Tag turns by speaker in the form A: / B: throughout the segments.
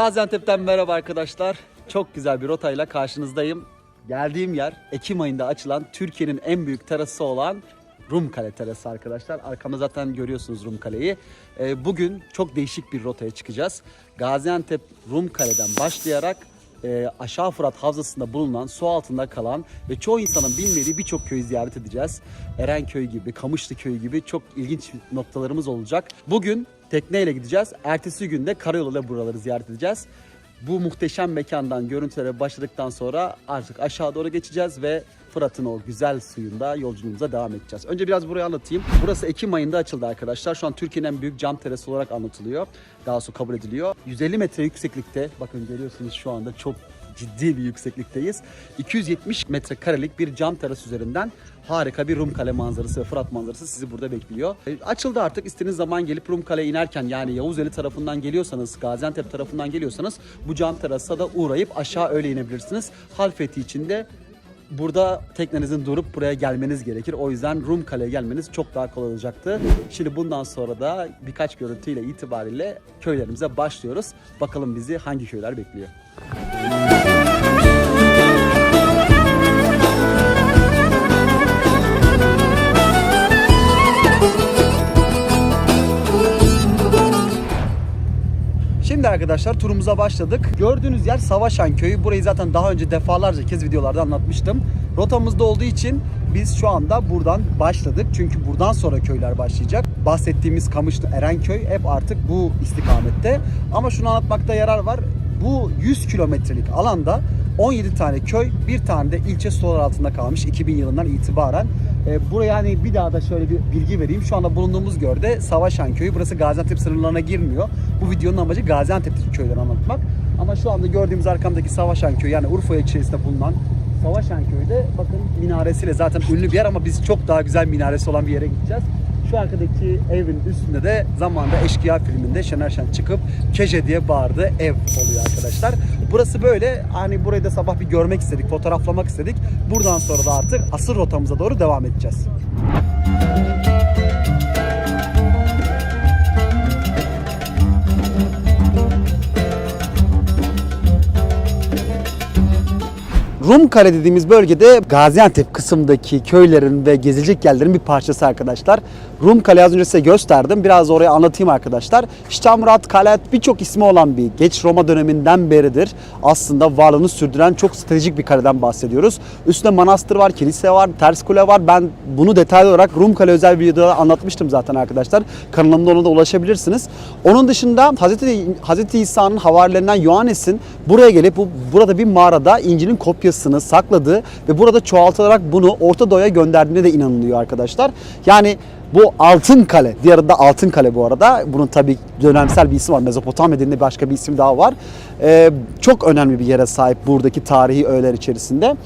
A: Gaziantep'ten merhaba arkadaşlar. Çok güzel bir rotayla karşınızdayım. Geldiğim yer Ekim ayında açılan Türkiye'nin en büyük terası olan Rumkale terası arkadaşlar. Arkamda zaten görüyorsunuz Rumkale'yi. Ee, bugün çok değişik bir rotaya çıkacağız. Gaziantep Rumkale'den başlayarak e, aşağı Fırat Havzası'nda bulunan su altında kalan ve çoğu insanın bilmediği birçok köyü ziyaret edeceğiz. Erenköy gibi, Kamışlı Köyü gibi çok ilginç noktalarımız olacak. Bugün tekneyle gideceğiz. Ertesi günde karayoluyla buraları ziyaret edeceğiz. Bu muhteşem mekandan görüntülere başladıktan sonra artık aşağı doğru geçeceğiz ve Fırat'ın o güzel suyunda yolculuğumuza devam edeceğiz. Önce biraz burayı anlatayım. Burası Ekim ayında açıldı arkadaşlar. Şu an Türkiye'nin en büyük cam terası olarak anlatılıyor. Daha sonra kabul ediliyor. 150 metre yükseklikte, bakın görüyorsunuz şu anda çok ciddi bir yükseklikteyiz. 270 metrekarelik bir cam teras üzerinden harika bir Rumkale manzarası ve Fırat manzarası sizi burada bekliyor. E, açıldı artık istediğiniz zaman gelip Rumkale'ye inerken yani Yavuzeli tarafından geliyorsanız, Gaziantep tarafından geliyorsanız bu cam terasa da uğrayıp aşağı öyle inebilirsiniz. Halfeti için de burada teknenizin durup buraya gelmeniz gerekir. O yüzden Rum Kale'ye gelmeniz çok daha kolay olacaktı. Şimdi bundan sonra da birkaç görüntüyle itibariyle köylerimize başlıyoruz. Bakalım bizi hangi köyler bekliyor. Şimdi arkadaşlar turumuza başladık. Gördüğünüz yer Savaşan Köyü. Burayı zaten daha önce defalarca kez videolarda anlatmıştım. Rotamızda olduğu için biz şu anda buradan başladık. Çünkü buradan sonra köyler başlayacak. Bahsettiğimiz Kamışlı Erenköy hep artık bu istikamette. Ama şunu anlatmakta yarar var. Bu 100 kilometrelik alanda 17 tane köy, bir tane de ilçe sular altında kalmış 2000 yılından itibaren. E, buraya hani bir daha da şöyle bir bilgi vereyim. Şu anda bulunduğumuz gölde Savaşan Köyü. Burası Gaziantep sınırlarına girmiyor. Bu videonun amacı Gaziantep'teki köyleri anlatmak. Ama şu anda gördüğümüz arkamdaki Savaşan Köyü yani Urfa ilçesinde bulunan Savaşan Köyü'de bakın minaresiyle zaten ünlü bir yer ama biz çok daha güzel minaresi olan bir yere gideceğiz. Şu arkadaki evin üstünde de zamanında Eşkıya filminde Şener Şen çıkıp Keje diye bağırdığı ev oluyor arkadaşlar. Burası böyle hani burayı da sabah bir görmek istedik, fotoğraflamak istedik. Buradan sonra da artık asıl rotamıza doğru devam edeceğiz. Rumkale dediğimiz bölgede Gaziantep kısımdaki köylerin ve gezilecek yerlerin bir parçası arkadaşlar. Rumkale az önce size gösterdim. Biraz oraya anlatayım arkadaşlar. Ştamrat, Kalet birçok ismi olan bir geç Roma döneminden beridir aslında varlığını sürdüren çok stratejik bir kaleden bahsediyoruz. Üstünde manastır var, kilise var, ters kule var. Ben bunu detaylı olarak Rumkale özel bir videoda anlatmıştım zaten arkadaşlar. Kanalımda ona da ulaşabilirsiniz. Onun dışında Hazreti, Hazreti İsa'nın havarilerinden Yohannes'in buraya gelip bu, burada bir mağarada İncil'in kopyasını sakladığı ve burada çoğaltılarak bunu Orta Doğu'ya gönderdiğine de inanılıyor arkadaşlar. Yani bu Altın Kale, diğer adı Altın Kale bu arada. Bunun tabii dönemsel bir ismi var. Mezopotamya dilinde başka bir isim daha var. Ee, çok önemli bir yere sahip buradaki tarihi öğeler içerisinde.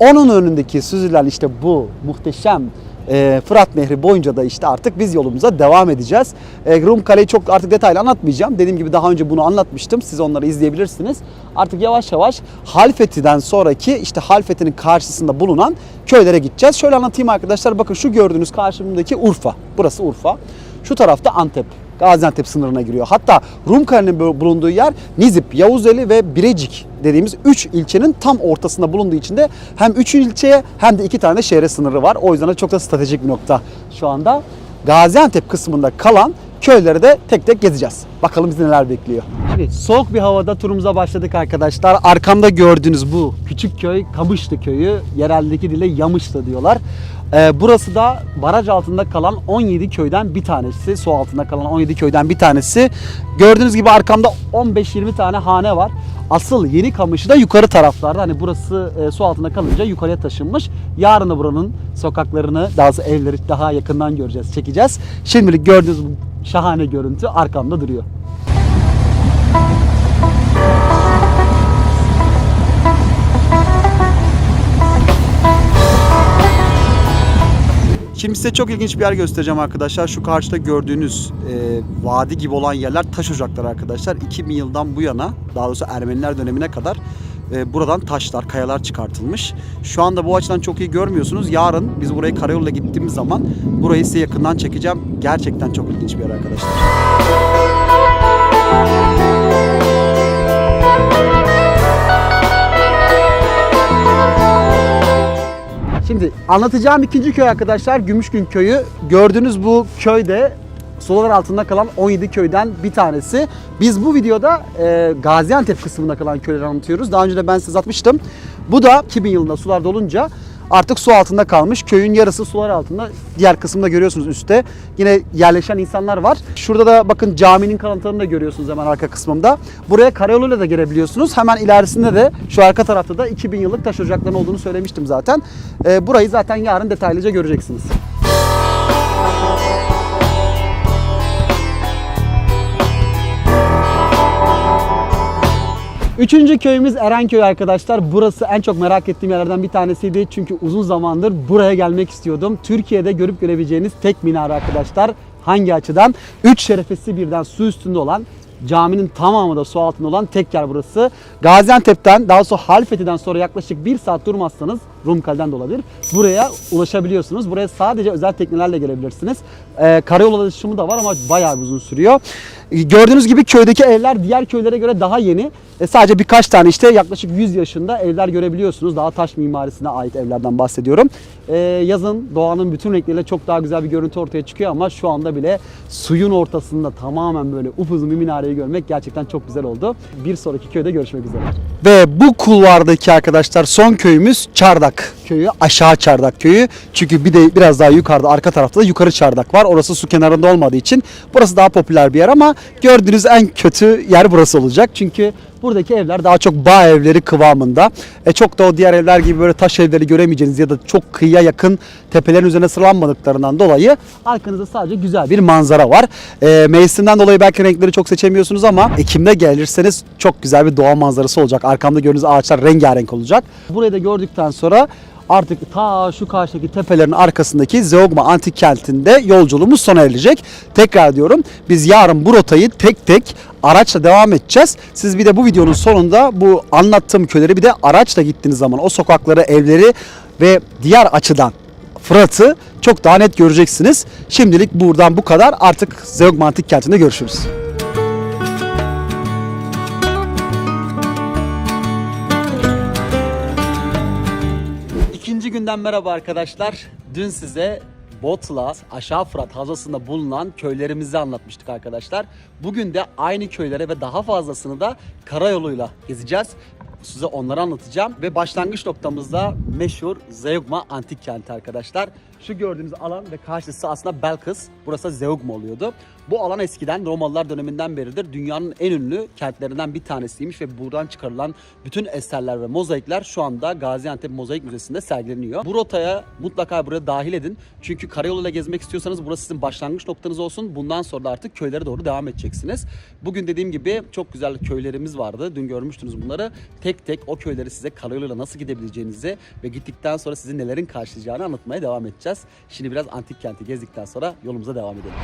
A: Onun önündeki süzülen işte bu muhteşem e, Fırat Nehri boyunca da işte artık biz yolumuza devam edeceğiz. E, Rum Kale'yi çok artık detaylı anlatmayacağım. Dediğim gibi daha önce bunu anlatmıştım. Siz onları izleyebilirsiniz. Artık yavaş yavaş Halfeti'den sonraki işte Halfeti'nin karşısında bulunan köylere gideceğiz. Şöyle anlatayım arkadaşlar. Bakın şu gördüğünüz karşımdaki Urfa. Burası Urfa. Şu tarafta Antep. Gaziantep sınırına giriyor. Hatta Rumkale'nin bulunduğu yer Nizip, Yavuzeli ve Birecik dediğimiz 3 ilçenin tam ortasında bulunduğu için de hem 3 ilçeye hem de 2 tane şehre sınırı var. O yüzden de çok da stratejik bir nokta şu anda. Gaziantep kısmında kalan köyleri de tek tek gezeceğiz. Bakalım bizi neler bekliyor. Evet, soğuk bir havada turumuza başladık arkadaşlar. Arkamda gördüğünüz bu küçük köy Kamışlı köyü. Yereldeki dile Yamışlı diyorlar. Ee, burası da baraj altında kalan 17 köyden bir tanesi. Su altında kalan 17 köyden bir tanesi. Gördüğünüz gibi arkamda 15-20 tane hane var. Asıl yeni kamışı da yukarı taraflarda. Hani burası e, su altında kalınca yukarıya taşınmış. Yarın buranın sokaklarını, daha evleri daha yakından göreceğiz, çekeceğiz. Şimdilik gördüğünüz bu şahane görüntü arkamda duruyor. Şimdi size çok ilginç bir yer göstereceğim arkadaşlar. Şu karşıda gördüğünüz e, vadi gibi olan yerler taş ocakları arkadaşlar. 2000 yıldan bu yana daha doğrusu Ermeniler dönemine kadar e, buradan taşlar, kayalar çıkartılmış. Şu anda bu açıdan çok iyi görmüyorsunuz. Yarın biz burayı karayoluyla gittiğimiz zaman burayı size yakından çekeceğim. Gerçekten çok ilginç bir yer arkadaşlar. Şimdi anlatacağım ikinci köy arkadaşlar Gümüşgün köyü. Gördüğünüz bu köyde sular altında kalan 17 köyden bir tanesi. Biz bu videoda e, Gaziantep kısmında kalan köyleri anlatıyoruz. Daha önce de ben size atmıştım. Bu da 2000 yılında sular dolunca artık su altında kalmış. Köyün yarısı sular altında. Diğer kısımda görüyorsunuz üstte. Yine yerleşen insanlar var. Şurada da bakın caminin kalıntılarını da görüyorsunuz hemen arka kısmında. Buraya karayoluyla da girebiliyorsunuz. Hemen ilerisinde de şu arka tarafta da 2000 yıllık taş ocaklarının olduğunu söylemiştim zaten. Ee, burayı zaten yarın detaylıca göreceksiniz. Üçüncü köyümüz Erenköy arkadaşlar. Burası en çok merak ettiğim yerlerden bir tanesiydi. Çünkü uzun zamandır buraya gelmek istiyordum. Türkiye'de görüp görebileceğiniz tek minare arkadaşlar. Hangi açıdan? Üç şerefesi birden su üstünde olan Caminin tamamı da su altında olan tek yer burası. Gaziantep'ten daha sonra Halfeti'den sonra yaklaşık bir saat durmazsanız Rumkale'den de olabilir. Buraya ulaşabiliyorsunuz. Buraya sadece özel teknelerle gelebilirsiniz. Ee, karayolu ulaşımı da var ama bayağı uzun sürüyor. Ee, Gördüğünüz gibi köydeki evler diğer köylere göre daha yeni. E, sadece birkaç tane işte yaklaşık 100 yaşında evler görebiliyorsunuz. Daha taş mimarisine ait evlerden bahsediyorum. Ee, yazın doğanın bütün renkleriyle çok daha güzel bir görüntü ortaya çıkıyor ama şu anda bile suyun ortasında tamamen böyle upuzun bir minareyi görmek gerçekten çok güzel oldu. Bir sonraki köyde görüşmek üzere. Ve bu kulvardaki arkadaşlar son köyümüz Çardak back. Köyü. Aşağı Çardak köyü. Çünkü bir de biraz daha yukarıda arka tarafta da yukarı Çardak var. Orası su kenarında olmadığı için burası daha popüler bir yer ama gördüğünüz en kötü yer burası olacak. Çünkü buradaki evler daha çok bağ evleri kıvamında. E çok da o diğer evler gibi böyle taş evleri göremeyeceğiniz ya da çok kıyıya yakın tepelerin üzerine sıralanmadıklarından dolayı arkanızda sadece güzel bir manzara var. E, mevsimden dolayı belki renkleri çok seçemiyorsunuz ama Ekim'de gelirseniz çok güzel bir doğa manzarası olacak. Arkamda gördüğünüz ağaçlar rengarenk olacak. Burayı da gördükten sonra artık ta şu karşıdaki tepelerin arkasındaki Zeugma antik kentinde yolculuğumuz sona erecek. Tekrar diyorum biz yarın bu rotayı tek tek araçla devam edeceğiz. Siz bir de bu videonun sonunda bu anlattığım köyleri bir de araçla gittiğiniz zaman o sokakları, evleri ve diğer açıdan Fırat'ı çok daha net göreceksiniz. Şimdilik buradan bu kadar. Artık Zeugma antik kentinde görüşürüz. Günden merhaba arkadaşlar. Dün size Botla, Aşağı Fırat Havzası'nda bulunan köylerimizi anlatmıştık arkadaşlar. Bugün de aynı köylere ve daha fazlasını da karayoluyla gezeceğiz. Size onları anlatacağım ve başlangıç noktamızda meşhur Zeugma Antik Kenti arkadaşlar. Şu gördüğünüz alan ve karşısı aslında Belkıs. Burası Zeugma oluyordu. Bu alan eskiden Romalılar döneminden beridir dünyanın en ünlü kentlerinden bir tanesiymiş ve buradan çıkarılan bütün eserler ve mozaikler şu anda Gaziantep Mozaik Müzesi'nde sergileniyor. Bu rotaya mutlaka buraya dahil edin. Çünkü karayoluyla gezmek istiyorsanız burası sizin başlangıç noktanız olsun. Bundan sonra da artık köylere doğru devam edeceksiniz. Bugün dediğim gibi çok güzel köylerimiz vardı. Dün görmüştünüz bunları. Tek tek o köyleri size karayoluyla nasıl gidebileceğinizi ve gittikten sonra sizi nelerin karşılayacağını anlatmaya devam edeceğiz. Şimdi biraz antik kenti gezdikten sonra yolumuza devam edelim.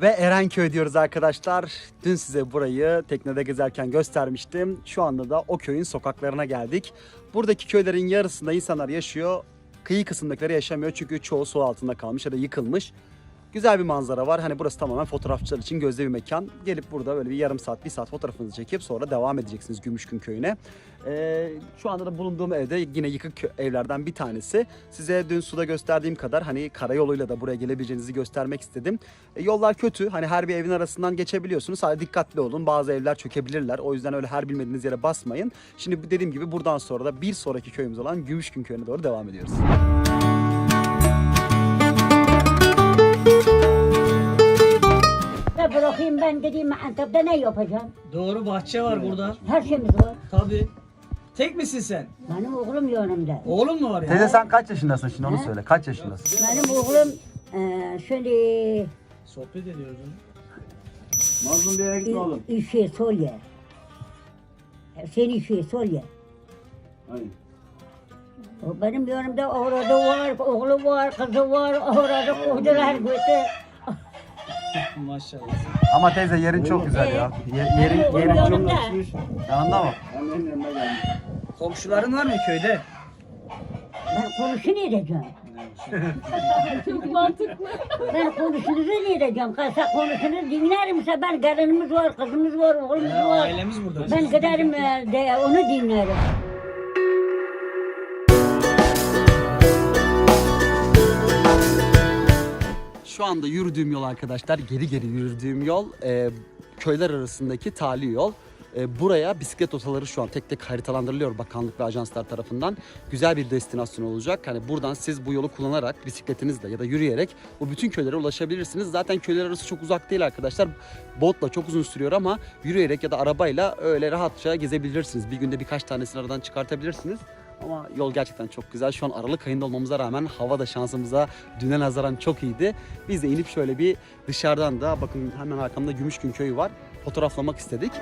A: Ve Erenköy diyoruz arkadaşlar. Dün size burayı teknede gezerken göstermiştim. Şu anda da o köyün sokaklarına geldik. Buradaki köylerin yarısında insanlar yaşıyor. Kıyı kısımdakileri yaşamıyor çünkü çoğu su altında kalmış ya da yıkılmış. Güzel bir manzara var. Hani burası tamamen fotoğrafçılar için gözde bir mekan. Gelip burada böyle bir yarım saat, bir saat fotoğrafınızı çekip sonra devam edeceksiniz Gümüşgün köyüne. Ee, şu anda da bulunduğum evde yine yıkık evlerden bir tanesi. Size dün suda gösterdiğim kadar hani karayoluyla da buraya gelebileceğinizi göstermek istedim. E, yollar kötü. Hani her bir evin arasından geçebiliyorsunuz. Sadece dikkatli olun. Bazı evler çökebilirler. O yüzden öyle her bilmediğiniz yere basmayın. Şimdi dediğim gibi buradan sonra da bir sonraki köyümüz olan Gümüşgün köyüne doğru devam ediyoruz.
B: Ya bırakayım ben dediğim Antep'te ne yapacağım?
C: Doğru bahçe var burada.
B: Her şeyimiz var.
C: Tabii. Tek misin sen?
B: Benim oğlum yanımda.
C: Oğlum mu var ya?
A: Teyze sen kaç yaşındasın şimdi onu söyle. Kaç yaşındasın?
B: Benim oğlum eee şimdi
C: Sohbet ediyoruz. onu.
A: Mazlum bir yere
B: i- işi sol ye. Sen işi sol ye. O benim yanımda oğlu var, oğlu var, kızı var, oğlu koydular götü.
C: Maşallah.
A: Ama teyze yerin çok güzel ya. Ye- yerin, yerin çok. Yanında mı?
C: Komşuların var mı köyde?
B: Ben konuşu ne edeceğim?
D: Mantıklı.
B: Ben konuşunuzu ne edeceğim? Kasa konuşunuz dinlerim. Ben gelinimiz var, kızımız var, oğlumuz var.
C: ailemiz burada.
B: Ben giderim e, de, onu dinlerim.
A: Şu anda yürüdüğüm yol arkadaşlar geri geri yürüdüğüm yol e, köyler arasındaki tali yol. E, buraya bisiklet rotaları şu an tek tek haritalandırılıyor bakanlık ve ajanslar tarafından. Güzel bir destinasyon olacak. Hani buradan siz bu yolu kullanarak bisikletinizle ya da yürüyerek bu bütün köylere ulaşabilirsiniz. Zaten köyler arası çok uzak değil arkadaşlar. Botla çok uzun sürüyor ama yürüyerek ya da arabayla öyle rahatça gezebilirsiniz. Bir günde birkaç tanesini aradan çıkartabilirsiniz. Ama yol gerçekten çok güzel. Şu an Aralık ayında olmamıza rağmen hava da şansımıza düne nazaran çok iyiydi. Biz de inip şöyle bir dışarıdan da bakın hemen arkamda Gümüşgün köyü var. Fotoğraflamak istedik.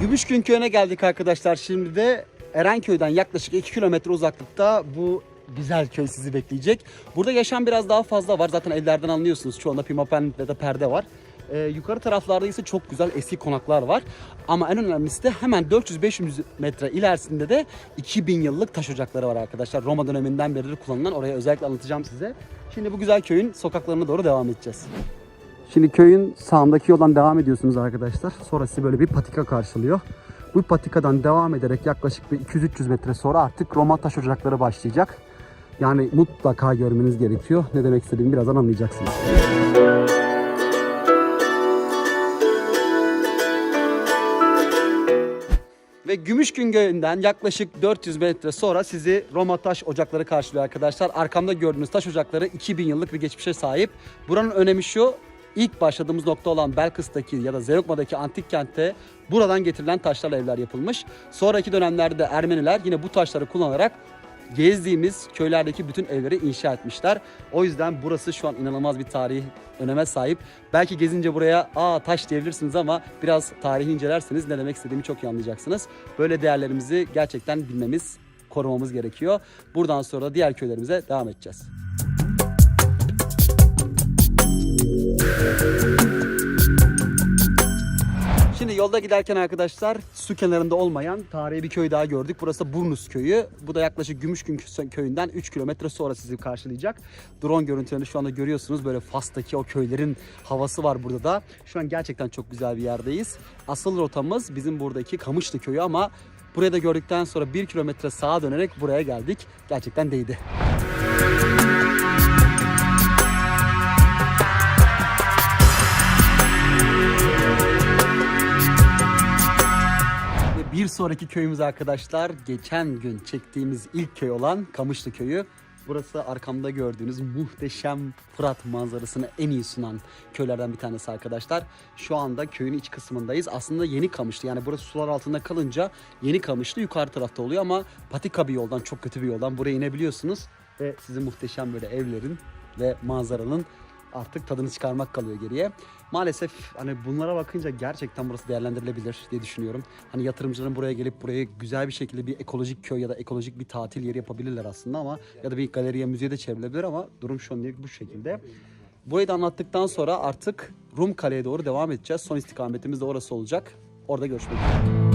A: Gümüşgün köyüne geldik arkadaşlar. Şimdi de Erenköy'den yaklaşık 2 kilometre uzaklıkta bu güzel köy sizi bekleyecek. Burada yaşam biraz daha fazla var. Zaten evlerden anlıyorsunuz. Çoğunda pimapen ve de perde var. Ee, yukarı taraflarda ise çok güzel eski konaklar var. Ama en önemlisi de hemen 400-500 metre ilerisinde de 2000 yıllık taş ocakları var arkadaşlar. Roma döneminden beridir kullanılan. Oraya özellikle anlatacağım size. Şimdi bu güzel köyün sokaklarına doğru devam edeceğiz. Şimdi köyün sağındaki yoldan devam ediyorsunuz arkadaşlar. Sonra sizi böyle bir patika karşılıyor. Bu patikadan devam ederek yaklaşık bir 200-300 metre sonra artık Roma taş ocakları başlayacak. Yani mutlaka görmeniz gerekiyor. Ne demek istediğimi birazdan anlayacaksınız. Ve Gümüşgün Gölü'nden yaklaşık 400 metre sonra sizi Roma taş ocakları karşılıyor arkadaşlar. Arkamda gördüğünüz taş ocakları 2000 yıllık bir geçmişe sahip. Buranın önemi şu. İlk başladığımız nokta olan Belkıs'taki ya da Zeugma'daki antik kentte buradan getirilen taşlarla evler yapılmış. Sonraki dönemlerde Ermeniler yine bu taşları kullanarak gezdiğimiz köylerdeki bütün evleri inşa etmişler. O yüzden burası şu an inanılmaz bir tarih öneme sahip. Belki gezince buraya aa taş diyebilirsiniz ama biraz tarihi incelerseniz ne demek istediğimi çok iyi anlayacaksınız. Böyle değerlerimizi gerçekten bilmemiz, korumamız gerekiyor. Buradan sonra da diğer köylerimize devam edeceğiz. Şimdi yolda giderken arkadaşlar su kenarında olmayan tarihi bir köy daha gördük. Burası Burnus köyü. Bu da yaklaşık Gümüşgün köyünden 3 kilometre sonra sizi karşılayacak. Drone görüntülerini şu anda görüyorsunuz. Böyle Fas'taki o köylerin havası var burada da. Şu an gerçekten çok güzel bir yerdeyiz. Asıl rotamız bizim buradaki Kamışlı köyü ama buraya da gördükten sonra 1 kilometre sağa dönerek buraya geldik. Gerçekten değdi. Bir sonraki köyümüz arkadaşlar geçen gün çektiğimiz ilk köy olan Kamışlı köyü. Burası arkamda gördüğünüz muhteşem Fırat manzarasını en iyi sunan köylerden bir tanesi arkadaşlar. Şu anda köyün iç kısmındayız. Aslında Yeni Kamışlı yani burası sular altında kalınca Yeni Kamışlı yukarı tarafta oluyor ama patika bir yoldan çok kötü bir yoldan buraya inebiliyorsunuz. Ve sizi muhteşem böyle evlerin ve manzaranın artık tadını çıkarmak kalıyor geriye. Maalesef hani bunlara bakınca gerçekten burası değerlendirilebilir diye düşünüyorum. Hani yatırımcıların buraya gelip buraya güzel bir şekilde bir ekolojik köy ya da ekolojik bir tatil yeri yapabilirler aslında ama ya da bir galeriye müzeye de çevrilebilir ama durum şu an bu şekilde. Burayı da anlattıktan sonra artık Rum Kale'ye doğru devam edeceğiz. Son istikametimiz de orası olacak. Orada görüşmek üzere.